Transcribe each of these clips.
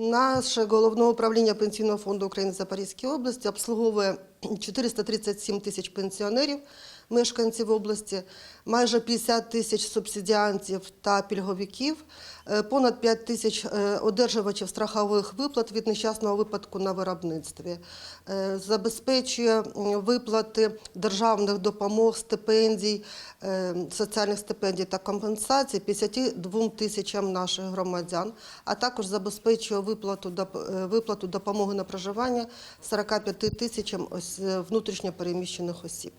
Наше головне управління Пенсійного фонду України в Запорізькій області обслуговує 437 тисяч пенсіонерів, мешканців області, майже 50 тисяч субсидіантів та пільговиків, е, понад 5 тисяч е, одержувачів страхових виплат від нещасного випадку на виробництві, Е, забезпечує виплати державних допомог, стипендій, соціальних стипендій та компенсацій 52 тисячам наших громадян, а також забезпечує виплату, виплату допомоги на проживання 45 тисячам ось, е, внутрішньо переміщених осіб.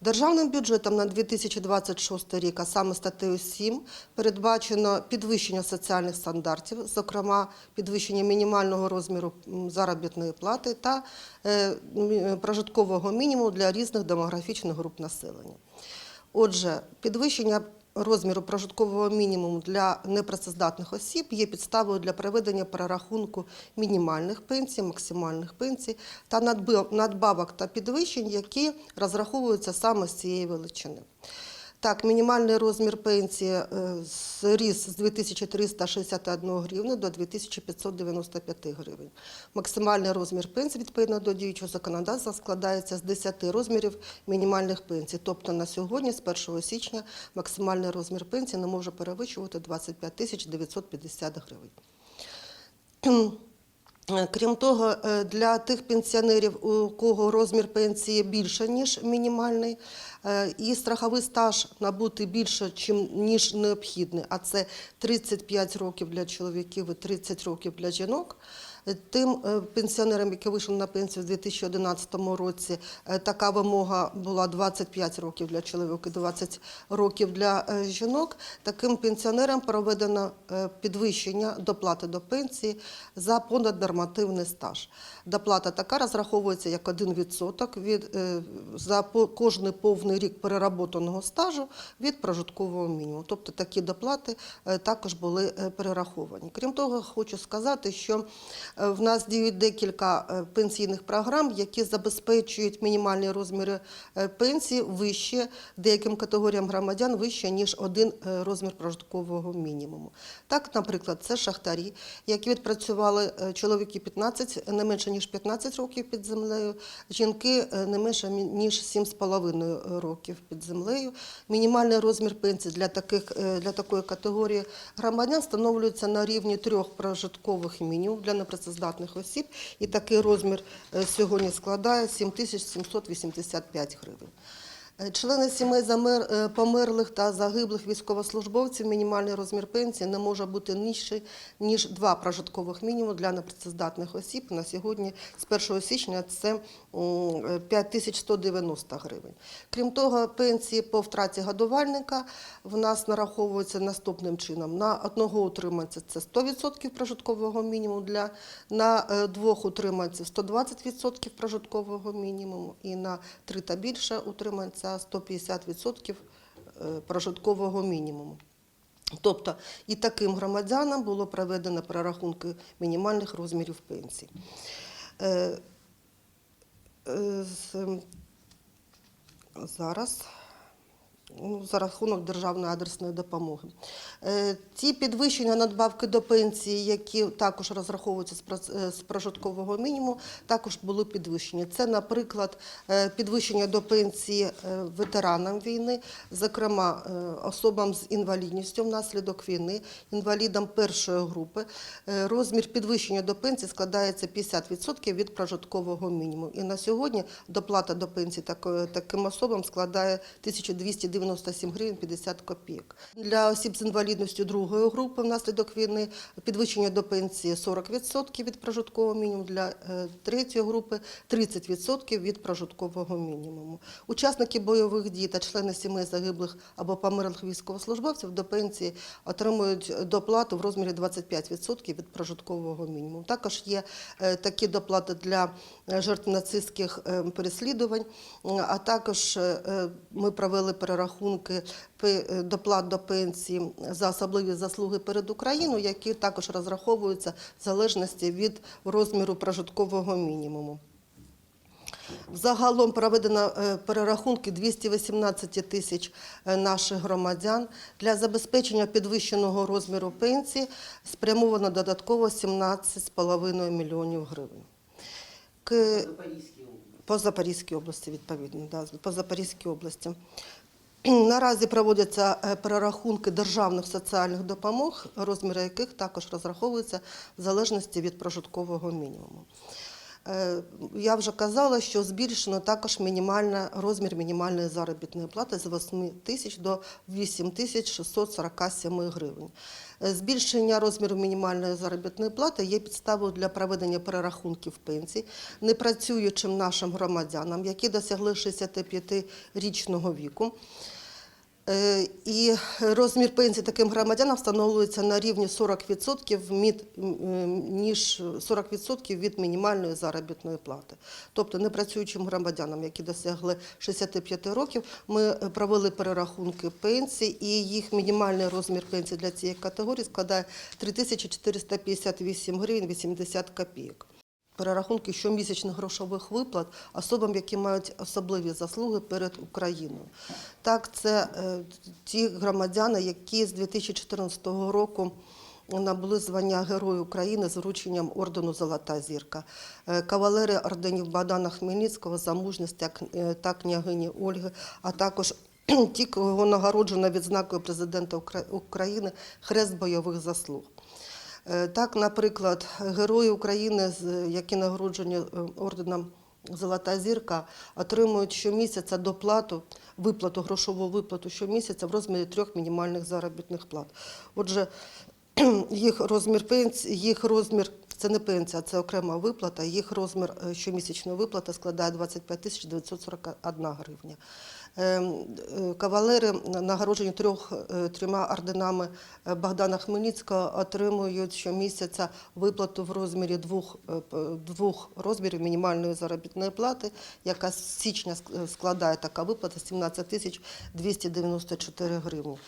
Державним бюджетом на 2026 рік, а саме статтею 7, передбачено підвищення соціальних стандартів, зокрема підвищення мінімального розміру заробітної плати та е, прожиткового мінімуму для різних демографічних груп населення. Отже, підвищення розміру прожиткового мінімуму для непрацездатних осіб є підставою для проведення перерахунку мінімальних пенсій, максимальних пенсій та надбавок та підвищень, які розраховуються саме з цієї величини. Так, мінімальний розмір пенсії е, зріс з 2361 гривни до 2595 гривень. Максимальний розмір пенсії відповідно до діючого законодавства складається з 10 розмірів мінімальних пенсій. Тобто на сьогодні, з 1 січня, максимальний розмір пенсії не може перевищувати 25 тисяч 950 гривень. Е, Крім того, е, для тих пенсіонерів, у кого розмір пенсії більше, ніж мінімальний, е, і страховий стаж набути більше, ніж необхідний, а це 35 років для чоловіків і 30 років для жінок. е, Тим е, пенсіонерам, які вийшли на пенсію в 2011 році, е, така вимога була 25 років для чоловіків і 20 років для е, жінок. Таким пенсіонерам проведено е, підвищення доплати до пенсії за понаднормативний стаж. Доплата така розраховується як 1% від, е, за кожний повний рік переработаного стажу від прожиткового мінімуму. Тобто такі доплати е, також були е, перераховані. Крім того, хочу сказати, що е, в нас діють декілька пенсійних програм, які забезпечують мінімальні розміри пенсії вище деяким категоріям громадян вище ніж один розмір прожиткового мінімуму. Так, наприклад, це шахтарі, які відпрацювали чоловіки 15, не менше ніж 15 років під землею, жінки не менше ніж 7,5 років під землею. Мінімальний розмір пенсії для таких е, для такої категорії громадян встановлюється на рівні трьох прожиткових мінімумів для непрацездатних осіб, і такий розмір е, сьогодні складає 7785 гривень. Е, Члени сімей померлих та загиблих військовослужбовців мінімальний розмір пенсії не може бути нижчий, ніж два прожиткових мінімуми для непрацездатних осіб. На сьогодні з 1 січня це 5190 гривень. Крім того, пенсії по втраті годувальника в нас нараховуються наступним чином. На одного утриманця це 100% прожиткового мінімуму, для, на е, двох утриманців 120% прожиткового мінімуму і на три та більше утриманця 150% е, прожиткового мінімуму. Тобто і таким громадянам було проведено перерахунки мінімальних розмірів пенсій. Е, е, Зараз. Ну, за рахунок державної адресної допомоги. Е, Ті підвищення надбавки до пенсії, які також розраховуються з е, прожиткового мінімуму, також були підвищені. Це, наприклад, е, підвищення до пенсії ветеранам війни, зокрема особам з інвалідністю внаслідок війни, інвалідам першої групи. Розмір підвищення до пенсії складається 50% від прожиткового мінімуму. І на сьогодні доплата до пенсії таким особам складає 1297 гривень 50 копійок. Для осіб з інвалідністю другої групи внаслідок війни підвищення до пенсії 40% від прожиткового мінімуму, для е, третьої групи 30% від прожиткового мінімуму. Учасники бойових дій та члени сімей загиблих або померлих військовослужбовців до пенсії отримують доплату в розмірі 25% від прожиткового мінімуму. Також є е, такі доплати для е, жертв нацистських переслідувань, а також ми провели перерахунки е, доплат до пенсії за особливі заслуги перед Україною, які також розраховуються в залежності від розміру прожиткового мінімуму. Загалом проведено е, перерахунки 218 тисяч е, наших громадян. Для забезпечення підвищеного розміру пенсії спрямовано додатково 17,5 мільйонів гривень. К... По Запорізькій області, відповідно, да, по Запорізькій області. Наразі проводяться е, перерахунки державних соціальних допомог, розміри яких також розраховуються в залежності від прожиткового мінімуму. Е, Я вже казала, що збільшено також розмір мінімальної заробітної плати з 8 тисяч до 8 тисяч 647 гривень. Е, Збільшення розміру мінімальної заробітної плати є підставою для проведення перерахунків пенсій непрацюючим нашим громадянам, які досягли 65-річного віку. Е, І розмір пенсії таким громадянам встановлюється на рівні 40% від, ніж 40% від мінімальної заробітної плати. Тобто непрацюючим громадянам, які досягли 65 років, ми е, провели перерахунки пенсій, і їх мінімальний розмір пенсії для цієї категорії складає 3458 гривень 80 копійок. Перерахунки щомісячних грошових виплат особам, які мають особливі заслуги перед Україною. Так, це е, ті громадяни, які з 2014 року набули звання Герою України з врученням ордену Золота зірка. Е, Кавалери орденів Богдана Хмельницького за мужність та е, княгині Ольги, а також ті, кого нагороджено відзнакою президента України Хрест бойових заслуг. Е, Так, наприклад, герої України, які нагороджені е, орденом Золота зірка, отримують щомісяця доплату, виплату, грошову виплату щомісяця в розмірі трьох мінімальних заробітних плат. Отже, їх розмір пенсії, їх розмір це не пенсія, це окрема виплата. Їх розмір е, щомісячної виплати складає 25 тисяч 941 гривня. Ем, е, Кавалери, нагороджені трьох, е, трьома орденами е, Богдана Хмельницького, отримують щомісяця виплату в розмірі двох, двох розмірів мінімальної заробітної плати, яка з січня складає така виплата 17 тисяч 294 гривні.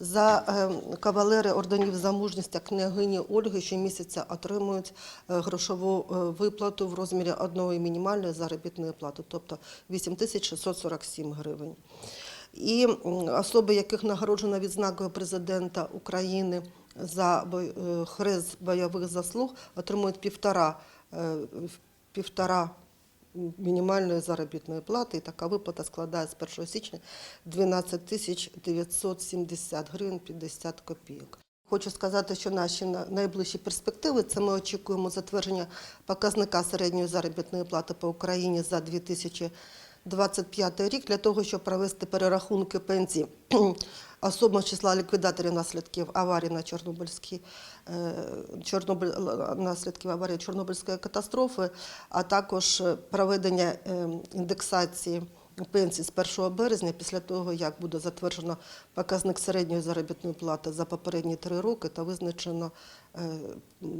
За е, кавалери орденів за мужність та княгині Ольги щомісяця отримують е, грошову е, виплату в розмірі одної мінімальної заробітної плати, тобто 8647 гривень. І особи, яких нагороджено відзнакою президента України за е, хрест бойових заслуг, отримують півтора, півтора мінімальної заробітної плати, і така виплата складає з 1 січня 12 тисяч 970 гривень 50 копійок. Хочу сказати, що наші на- найближчі перспективи це ми очікуємо затвердження показника середньої заробітної плати по Україні за 2025 рік для того, щоб провести перерахунки пенсій. Особам з числа ліквідаторів наслідків аварії на Чорнобильській е, Чорнобиль, наслідків аварії Чорнобильської катастрофи, а також е, проведення е, індексації пенсій з 1 березня після того, як буде затверджено показник середньої заробітної плати за попередні три роки та визначено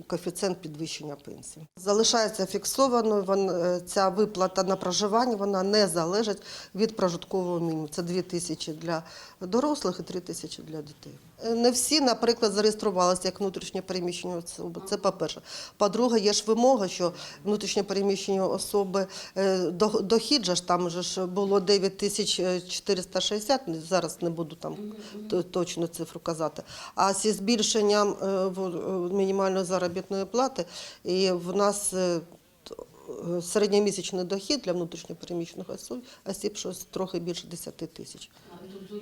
коефіцієнт підвищення пенсії. Залишається фіксованою е, ця виплата на проживання, вона не залежить від прожиткового мінімуму. Це 2 тисячі для дорослих і 3 тисячі для дітей. Е, Не всі, наприклад, зареєструвалися як внутрішньо переміщені особи. Це по-перше. По-друге, є ж вимога, що внутрішньо переміщені особи е, до- дохід же ж там же ж було 9460, зараз не буду там точну цифру казати. А зі збільшенням е, е, мінімальної заробітної плати, і в нас е, е, середньомісячний дохід для внутрішньопереміщених осіб, щось трохи більше 10 тисяч.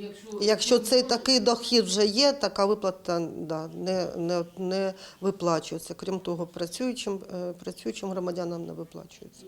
Якщо Якщо цей такий дохід вже є, така виплата да, не, не, не виплачується. Крім того, працюючим, е, працюючим громадянам не виплачується.